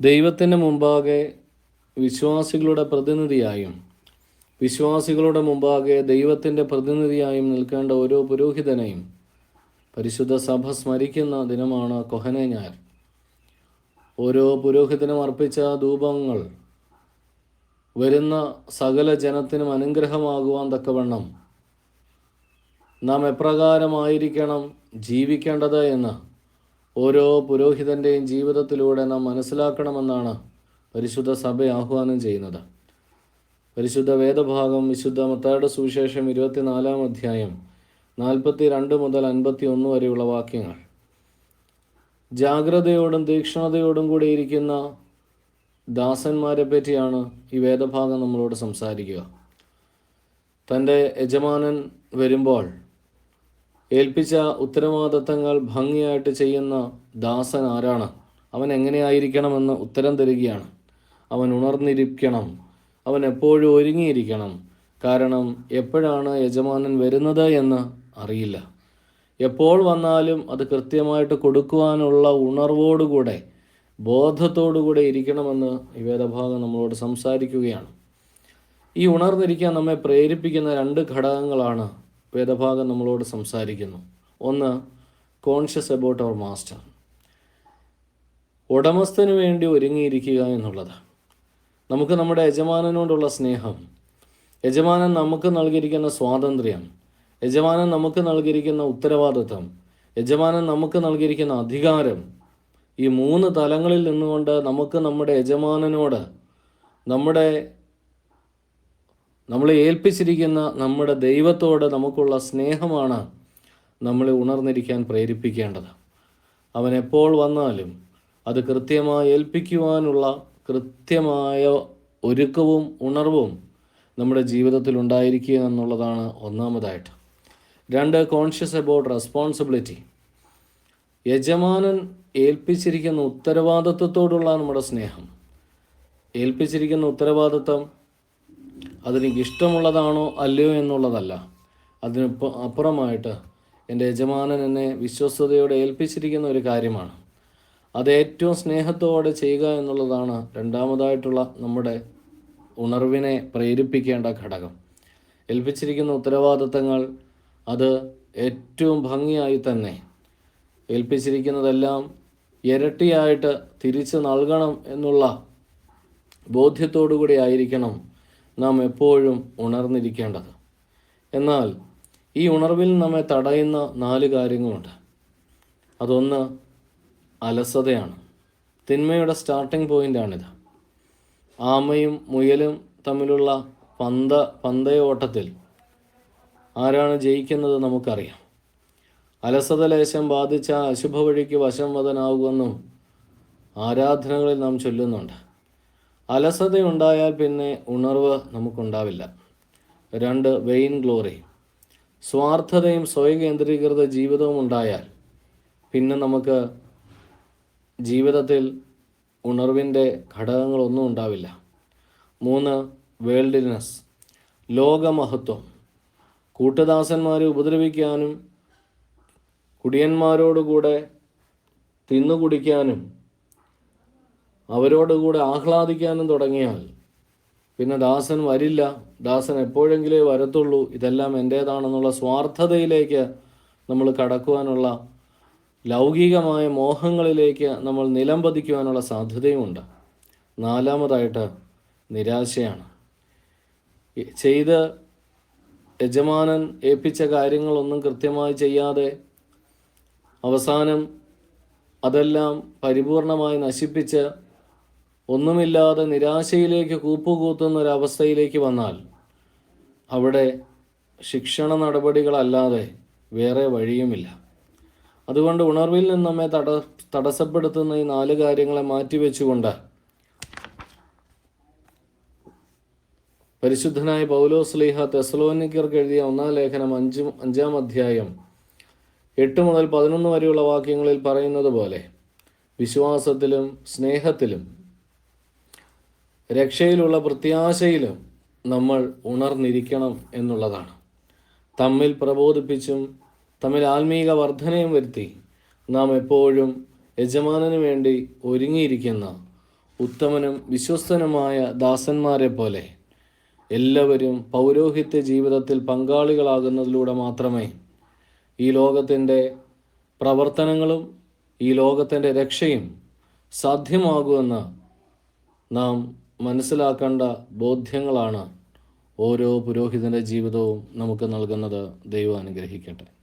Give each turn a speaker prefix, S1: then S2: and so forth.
S1: ദൈവത്തിന് മുമ്പാകെ വിശ്വാസികളുടെ പ്രതിനിധിയായും വിശ്വാസികളുടെ മുമ്പാകെ ദൈവത്തിന്റെ പ്രതിനിധിയായും നിൽക്കേണ്ട ഓരോ പുരോഹിതനെയും പരിശുദ്ധ സഭ സ്മരിക്കുന്ന ദിനമാണ് കൊഹനെ ഞായർ. ഓരോ പുരോഹിതനും അർപ്പിച്ച ധൂപങ്ങൾ വരുന്ന സകല ജനത്തിനും അനുഗ്രഹമാകുവാൻ തക്കവണ്ണം നാം എപ്രകാരമായിരിക്കണം ജീവിക്കേണ്ടത് എന്ന് ഓരോ പുരോഹിതന്റെയും ജീവിതത്തിലൂടെ നാം മനസ്സിലാക്കണമെന്നാണ് പരിശുദ്ധ സഭ ആഹ്വാനം ചെയ്യുന്നത്. പരിശുദ്ധ വേദഭാഗം വിശുദ്ധ മത്തായുടെ സുവിശേഷം ഇരുപത്തിനാലാം അധ്യായം നാൽപ്പത്തി രണ്ട് മുതൽ അൻപത്തി ഒന്ന് വരെയുള്ള വാക്യങ്ങൾ. ജാഗ്രതയോടും തീക്ഷ്ണതയോടും കൂടി ഇരിക്കുന്ന ദാസന്മാരെ പറ്റിയാണ് ഈ വേദഭാഗം നമ്മളോട് സംസാരിക്കുക. തന്റെ യജമാനൻ വരുമ്പോൾ ഏൽപ്പിച്ച ഉത്തരവാദിത്തങ്ങൾ ഭംഗിയായിട്ട് ചെയ്യുന്ന ദാസൻ ആരാണ്? അവൻ എങ്ങനെയായിരിക്കണമെന്ന് ഉത്തരം തരികയാണ്. അവൻ ഉണർന്നിരിക്കണം. അവൻ എപ്പോഴും ഒരുങ്ങിയിരിക്കണം. കാരണം എപ്പോഴാണ് യജമാനൻ വരുന്നത് എന്ന് അറിയില്ല. എപ്പോൾ വന്നാലും അത് കൃത്യമായിട്ട് കൊടുക്കുവാനുള്ള ഉണർവോടുകൂടെ ബോധത്തോടുകൂടെ ഇരിക്കണമെന്ന് ഈ വേദഭാഗം നമ്മളോട് സംസാരിക്കുകയാണ്. ഈ ഉണർന്നിരിക്കാൻ നമ്മെ പ്രേരിപ്പിക്കുന്ന രണ്ട് ഘടകങ്ങളാണ് വേദഭാഗം നമ്മളോട് സംസാരിക്കുന്നു. ഒന്ന് കോൺഷ്യസ് അബൌട്ട് അവർ മാസ്റ്റർ ഉടമസ്ഥന് വേണ്ടി ഒരുങ്ങിയിരിക്കുക എന്നുള്ളത്. നമുക്ക് നമ്മുടെ യജമാനനോടുള്ള സ്നേഹം. യജമാനൻ നമുക്ക് നൽകിയിരിക്കുന്ന സ്വാതന്ത്ര്യം. യജമാനൻ നമുക്ക് നൽകിയിരിക്കുന്ന ഉത്തരവാദിത്വം. യജമാനൻ നമുക്ക് നൽകിയിരിക്കുന്ന അധികാരം. ഈ മൂന്ന് തലങ്ങളിൽ നിന്നുകൊണ്ട് നമുക്ക് നമ്മുടെ യജമാനനോട് നമ്മുടെ നമ്മളെ ഏൽപ്പിച്ചിരിക്കുന്ന നമ്മുടെ ദൈവത്തോട് നമുക്കുള്ള സ്നേഹമാണ് നമ്മളെ ഉണർന്നിരിക്കാൻ പ്രേരിപ്പിക്കേണ്ടത്. അവൻ എപ്പോൾ വന്നാലും അത് കൃത്യമായി ഏൽപ്പിക്കുവാനുള്ള കൃത്യമായ ഒരുക്കവും ഉണർവും നമ്മുടെ ജീവിതത്തിൽ ഉണ്ടായിരിക്കുക എന്നുള്ളതാണ് ഒന്നാമതായിട്ട്. രണ്ട് കോൺഷ്യസ് അബൌട്ട് റെസ്പോൺസിബിലിറ്റി യജമാനൻ ഏൽപ്പിച്ചിരിക്കുന്ന ഉത്തരവാദിത്വത്തോടുള്ള നമ്മുടെ സ്നേഹം. ഏൽപ്പിച്ചിരിക്കുന്ന ഉത്തരവാദിത്വം അതെനിക്ക് ഇഷ്ടമുള്ളതാണോ അല്ലയോ എന്നുള്ളതല്ല. അതിന് അപ്പുറമായിട്ട് എന്റെ യജമാനൻ എന്നെ വിശ്വസ്തയോടെ ഏൽപ്പിച്ചിരിക്കുന്ന ഒരു കാര്യമാണ്. അത് ഏറ്റവും സ്നേഹത്തോടെ ചെയ്യുക എന്നുള്ളതാണ് രണ്ടാമതായിട്ടുള്ള നമ്മുടെ ഉണർവിനെ പ്രേരിപ്പിക്കേണ്ട ഘടകം. ഏൽപ്പിച്ചിരിക്കുന്ന ഉത്തരവാദിത്തങ്ങൾ അത് ഏറ്റവും ഭംഗിയായി തന്നെ ഏൽപ്പിച്ചിരിക്കുന്നതെല്ലാം ഇരട്ടിയായിട്ട് തിരിച്ച് നൽകണം എന്നുള്ള ബോധ്യത്തോടു കൂടി ആയിരിക്കണം നാം എപ്പോഴും ഉണർന്നിരിക്കേണ്ടത്. എന്നാൽ ഈ ഉണർവിൽ നമ്മെ തടയുന്ന നാല് കാര്യങ്ങളുണ്ട്. അതൊന്ന് അലസതയാണ്. തിന്മയുടെ സ്റ്റാർട്ടിംഗ് പോയിന്റാണിത് ആമയും മുയലും തമ്മിലുള്ള പന്ത പന്തയോട്ടത്തിൽ ആരാണ് ജയിക്കുന്നത് നമുക്കറിയാം. അലസത ലേശം ബാധിച്ച അശുഭ വഴിക്ക് വശം വതനാകുമെന്നും ആരാധനകളിൽ നാം ചൊല്ലുന്നുണ്ട്. അലസതയുണ്ടായാൽ പിന്നെ ഉണർവ് നമുക്കുണ്ടാവില്ല. രണ്ട് വെയിൻ ഗ്ലോറി സ്വാർത്ഥതയും സ്വയകേന്ദ്രീകൃത ജീവിതവും ഉണ്ടായാൽ പിന്നെ നമുക്ക് ജീവിതത്തിൽ ഉണർവിന്റെ ഘടകങ്ങളൊന്നും ഉണ്ടാവില്ല. മൂന്ന് വേൾഡിനെസ് ലോകമഹത്വം. കൂട്ടുദാസന്മാരെ ഉപദ്രവിക്കാനും കുടിയന്മാരോടുകൂടെ തിന്നുകുടിക്കാനും അവരോടുകൂടെ ആഹ്ലാദിക്കാനും തുടങ്ങിയാൽ പിന്നെ ദാസൻ വരില്ല. ദാസൻ എപ്പോഴെങ്കിലേ വരത്തുള്ളൂ. ഇതെല്ലാം എന്റേതാണെന്നുള്ള സ്വാർത്ഥതയിലേക്ക് നമ്മൾ കടക്കുവാനുള്ള ലൗകികമായ മോഹങ്ങളിലേക്ക് നമ്മൾ നിലംപതിക്കുവാനുള്ള സാധ്യതയുമുണ്ട്. നാലാമതായിട്ട് നിരാശയാണ്. ചെയ്ത് യജമാനൻ ഏൽപ്പിച്ച കാര്യങ്ങളൊന്നും കൃത്യമായി ചെയ്യാതെ അവസാനം അതെല്ലാം പരിപൂർണമായി നശിപ്പിച്ച് ഒന്നുമില്ലാതെ നിരാശയിലേക്ക് കൂപ്പുകൂത്തുന്ന ഒരവസ്ഥയിലേക്ക് വന്നാൽ അവിടെ ശിക്ഷണ നടപടികളല്ലാതെ വേറെ വഴിയുമില്ല. അതുകൊണ്ട് ഉണർവിൽ നിന്ന് നമ്മെ തട തടസ്സപ്പെടുത്തുന്ന ഈ നാല് കാര്യങ്ങളെ മാറ്റിവെച്ചുകൊണ്ട് പരിശുദ്ധനായ പൗലോസ്ലീഹ തെസലോനിക്കർക്ക് എഴുതിയ ഒന്നാം ലേഖനം അഞ്ചും അഞ്ചാം അധ്യായം എട്ട് മുതൽ പതിനൊന്ന് വരെയുള്ള വാക്യങ്ങളിൽ പറയുന്നത് പോലെ വിശ്വാസത്തിലും സ്നേഹത്തിലും രക്ഷയിലുള്ള പ്രത്യാശയിലും നമ്മൾ ഉണർന്നിരിക്കണം എന്നുള്ളതാണ്. തമ്മിൽ പ്രബോധിപ്പിച്ചും തമ്മിൽ ആത്മീക വർധനയും വരുത്തി നാം എപ്പോഴും യജമാനന് വേണ്ടി ഒരുങ്ങിയിരിക്കുന്ന ഉത്തമനും വിശ്വസ്തനുമായ ദാസന്മാരെ പോലെ എല്ലാവരും പൗരോഹിത്യ ജീവിതത്തിൽ പങ്കാളികളാകുന്നതിലൂടെ മാത്രമേ ഈ ലോകത്തിന്റെ പ്രവർത്തനങ്ങളും ഈ ലോകത്തിന്റെ രക്ഷയും സാധ്യമാകുമെന്ന് നാം മനസ്സിലാക്കേണ്ട ബോധ്യങ്ങളാണ് ഓരോ പുരോഹിതന്റെ ജീവിതവും നമുക്ക് നൽകുന്നത്. ദൈവം അനുഗ്രഹിക്കട്ടെ.